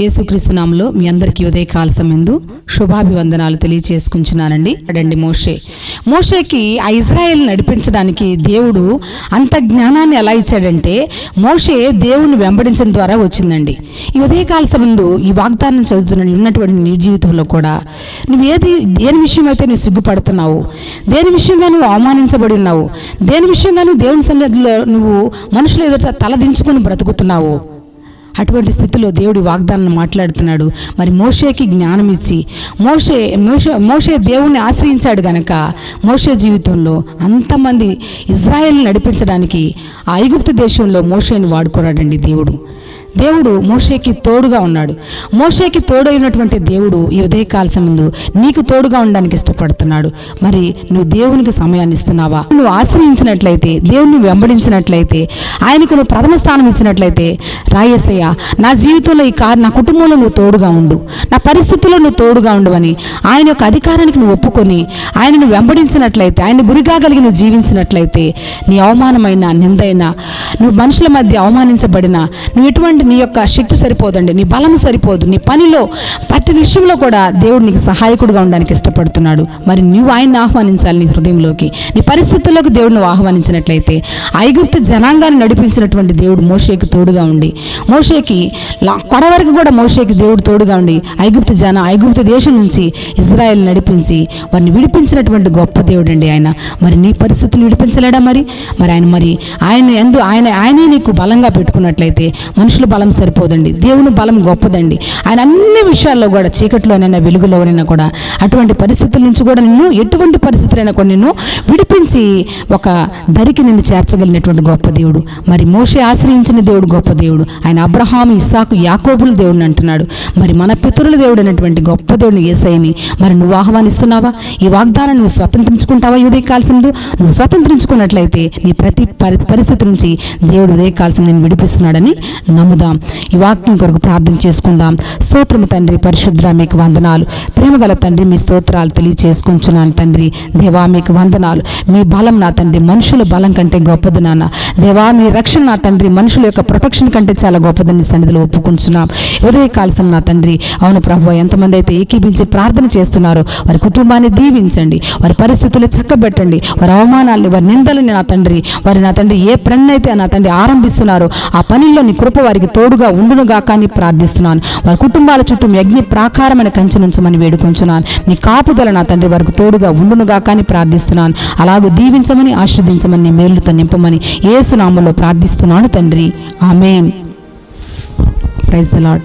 యేసుక్రీస్తునామంలో మీ అందరికీ ఉదయకాల సమయందు శుభాభివందనాలు తెలియచేసుకుంటున్నానండి. అడండి మోషే. మోషేకి ఆ ఇజ్రాయెల్ నడిపించడానికి దేవుడు అంత జ్ఞానాన్ని ఎలా ఇచ్చాడంటే మోషే దేవుని వెంబడించడం ద్వారా వచ్చిందండి. ఈ ఉదయకాల సమయంలో ఈ వాగ్దానం చదువుతున్న ఉన్నటువంటి నీ జీవితంలో కూడా నువ్వు ఏది దేని విషయం అయితే నువ్వు సిగ్గుపడుతున్నావు దేని విషయంగా నువ్వు అవమానించబడి ఉన్నావు దేని విషయంగా నువ్వు దేవుని సన్నిధిలో నువ్వు మనుషులు ఎదుట తలదించుకొని బ్రతుకుతున్నావు అటువంటి స్థితిలో దేవుడి వాగ్దానం మాట్లాడుతున్నాడు. మరి మోషేకి జ్ఞానం ఇచ్చి మోషే మోషే మోషే దేవుణ్ణి ఆశ్రయించాడు గనక మోషే జీవితంలో అంతమంది ఇజ్రాయెల్ని నడిపించడానికి ఆ ఐగుప్తు దేశంలో మోషేని వాడుకున్నాడండి దేవుడు. దేవుడు మోషేకి తోడుగా ఉన్నాడు. మోషేకి తోడైనటువంటి దేవుడు ఈ ఉదయకాల సమయంలో నీకు తోడుగా ఉండడానికి ఇష్టపడుతున్నాడు. మరి నువ్వు దేవునికి సమయాన్ని ఇస్తున్నావా? నువ్వు ఆశ్రయించినట్లయితే దేవుణ్ణి వెంబడించినట్లయితే ఆయనకు నువ్వు ప్రథమ స్థానం ఇచ్చినట్లయితే రాయసయ్య నా జీవితంలో ఈ కారు నా కుటుంబంలో నువ్వు తోడుగా ఉండు. నా పరిస్థితుల్లో నువ్వు తోడుగా ఉండవని ఆయన యొక్క అధికారానికి నువ్వు ఒప్పుకొని ఆయనను వెంబడించినట్లయితే ఆయన గురిగా కలిగి నువ్వు జీవించినట్లయితే నీ అవమానమైన నిందైన నువ్వు మనుషుల మధ్య అవమానించబడిన నువ్వు ఎటువంటి నీ యొక్క శక్తి సరిపోదండి నీ బలం సరిపోదు. నీ పనిలో ప్రతి విషయంలో కూడా దేవుడు నీకు సహాయకుడుగా ఉండడానికి ఇష్టపడుతున్నాడు. మరి నువ్వు ఆయన్ని ఆహ్వానించాలి నీ హృదయంలోకి. నీ పరిస్థితుల్లోకి దేవుడు నువ్వు ఆహ్వానించినట్లయితే ఐగుప్తు జనాంగాన్ని నడిపించినటువంటి దేవుడు మోషేకి తోడుగా ఉండి మోషేకి లా- కొడ వరకు కూడా మోషేకి దేవుడు తోడుగా ఉండి ఐగుప్తు జన ఐగుప్తు దేశం నుంచి ఇజ్రాయెల్ నడిపించి వారిని విడిపించినటువంటి గొప్ప దేవుడు అండి ఆయన. మరి నీ పరిస్థితులు విడిపించలేడా మరి? మరి ఆయన మరి ఆయన ఎందు ఆయన ఆయనే నీకు బలంగా పెట్టుకున్నట్లయితే మనుషులు బలం సరిపోదండి. దేవుని బలం గొప్పదండి. ఆయన అన్ని విషయాల్లో కూడా చీకట్లోనైనా వెలుగులోనైనా కూడా అటువంటి పరిస్థితుల నుంచి కూడా నిన్ను ఎటువంటి పరిస్థితులైనా కూడా నిన్ను విడిపించి ఒక దరికి నిన్ను చేర్చగలిగినటువంటి గొప్ప దేవుడు. మరి మోషే ఆశ్రయించిన దేవుడు గొప్ప దేవుడు. ఆయన అబ్రహాం ఇస్సాకు యాకోబుల దేవుడిని అంటున్నాడు. మరి మన పితరుల దేవుడు అయినటువంటి గొప్ప దేవుడిని ఏసైని మరి నువ్వు ఆహ్వానిస్తున్నావా? ఈ వాగ్దానం నువ్వు స్వతంత్రించుకుంటావా ఈ ఉదయకాల్సింది? నువ్వు స్వతంత్రించుకున్నట్లయితే నీ ప్రతి పరి పరిస్థితి నుంచి దేవుడు ఉదయకాల్సిన నేను విడిపిస్తున్నాడని నమ్ముదాం. ఈ వాక్యం కొరకు ప్రార్థన చేసుకుందాం. స్తోత్రము తండ్రి పరిశుద్ర మీకు వందనాలు. ప్రేమగల తండ్రి మీ స్తోత్రాలు తెలియచేసుకుంటున్నాను తండ్రి. దేవా మీకు వందనాలు. మీ బలం నా తండ్రి మనుషుల బలం కంటే గొప్పది నాన్న. దేవా మీ రక్షణ నా తండ్రి మనుషుల యొక్క ప్రొటెక్షన్ కంటే చాలా గొప్పదని సన్నిధిలో ఒప్పుకుంటున్నాం. ఉదయ కాల్సం నా తండ్రి. అవును ప్రభు ఎంతమంది అయితే ఏకీపించి ప్రార్థన చేస్తున్నారో వారి కుటుంబాన్ని దీవించండి. వారి పరిస్థితులు చక్కబెట్టండి. వారి అవమానాల్ని వారి నిందలని నా తండ్రి. వారి నా తండ్రి ఏ పని అయితే నా తండ్రి ఆరంభిస్తున్నారో ఆ పనిలో నీ కృప వారికి తోడుగా ఉండును కానీ ప్రార్థిస్తున్నాను. వారి కుటుంబాల చుట్టూ యజ్ఞ ప్రాకారమైన కంచె నుంచమని నీ కాపుదల నా తండ్రి వారికి తోడుగా ఉండును కానీ ప్రార్థిస్తున్నాను. అలాగూ దీవించమని ఆశీర్దించమని మేలుతో నింపమని ఏసునామంలో ప్రార్థిస్తున్నాను తండ్రి. ఆమె ప్రైజ్ ద లాడ్